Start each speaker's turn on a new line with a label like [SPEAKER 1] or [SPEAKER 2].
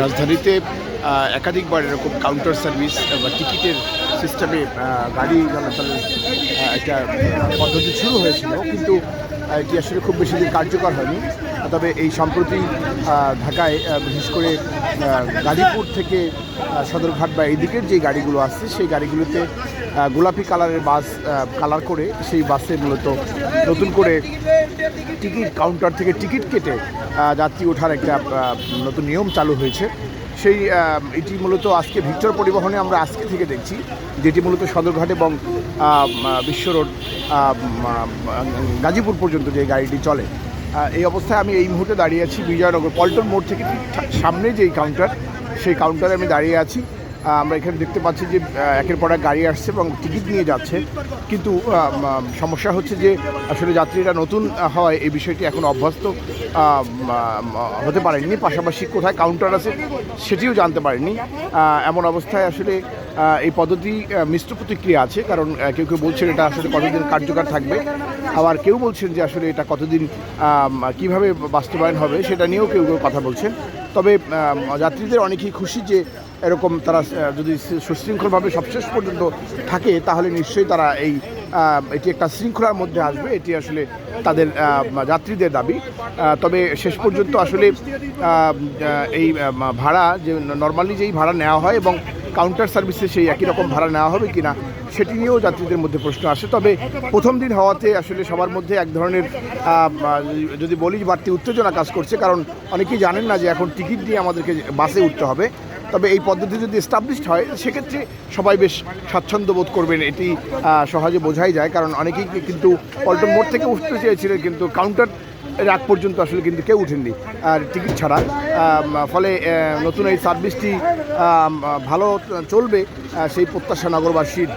[SPEAKER 1] রাজধানীতে একাধিকবার এরকম কাউন্টার সার্ভিস বা টিকিটের সিস্টেমে গাড়ি চলাচলের একটা পদ্ধতি শুরু হয়েছিল। কিন্তু এটি আসলে খুব বেশি দিন কার্যকর হয়নি। তবে এই সম্প্রতি ঢাকায় বিশেষ করে গাজীপুর থেকে সদরঘাট বা এই দিকের যে গাড়িগুলো আসছে সেই গাড়িগুলোতে গোলাপি কালারের বাস কালার করে সেই বাসে মূলত নতুন করে টিকিট কাউন্টার থেকে টিকিট কেটে যাত্রী ওঠার একটা নতুন নিয়ম চালু হয়েছে। সেই এটি মূলত আজকে ভিক্টর পরিবহনে আমরা আজকে থেকে দেখছি, যেটি মূলত সদরঘাট এবং বিশ্ব রোড গাজীপুর পর্যন্ত যে গাড়িটি চলে। এই অবস্থায় আমি এই মুহূর্তে দাঁড়িয়ে আছি বিজয়নগর পল্টন মোড় থেকে সামনে যেই কাউন্টার সেই কাউন্টারে আমি দাঁড়িয়ে আছি। আমরা এখানে দেখতে পাচ্ছি যে একের পর এক গাড়ি আসছে এবং টিকিট নিয়ে যাচ্ছে। কিন্তু সমস্যা হচ্ছে যে আসলে যাত্রীরা নতুন হওয়ায় এই বিষয়টি এখন অভ্যস্ত হতে পারেননি। পাশাপাশি কোথায় কাউন্টার আছে সেটিও জানতে পারেননি। আহ, এমন অবস্থায় আসলে এই পদ্ধতি মিশ্র প্রতিক্রিয়া আছে কারণ কেউ কেউ বলছেন এটা আসলে কতদিন কার্যকর থাকবে। আবার কেউ বলছেন যে আসলে এটা কতদিন কীভাবে বাস্তবায়ন হবে সেটা নিয়েও কেউ কেউ কথা বলছেন। তবে যাত্রীদের অনেকেই খুশি যে এরকম তারা যদি সুশৃঙ্খলভাবে সবশেষ পর্যন্ত থাকে, তাহলে নিশ্চয়ই তারা এই এটি একটা শৃঙ্খলার মধ্যে আসবে। এটি আসলে তাদের যাত্রীদের দাবি। তবে শেষ পর্যন্ত আসলে এই ভাড়া যে, নর্মালি যেই ভাড়া নেওয়া হয় এবং কাউন্টার সার্ভিসে সেই একই রকম ভাড়া নেওয়া হবে কি না সেটি নিয়েও যাত্রীদের মধ্যে প্রশ্ন আসে। তবে প্রথম দিন হওয়াতে আসলে সবার মধ্যে এক ধরনের যদি বলি বাড়তি উত্তেজনা কাজ করছে, কারণ অনেকেই জানেন না যে এখন টিকিট দিয়ে আমাদেরকে বাসে উঠতে হবে। তবে এই পদ্ধতি যদি এস্টাবলিশড হয়, সেক্ষেত্রে সবাই বেশ স্বাচ্ছন্দ্য বোধ করবেন, এটি সহজে বোঝাই যায়। কারণ অনেকেই কিন্তু পল্টন মোড় থেকে উঠতে চেয়েছিলেন, কিন্তু কাউন্টার এর আগ পর্যন্ত আসলে কিন্তু কেউ উঠেননি। আর টিকিট ছাড়া। ফলে নতুন এই সার্ভিসটি ভালো চলবে সেই প্রত্যাশা নগরবাসীর।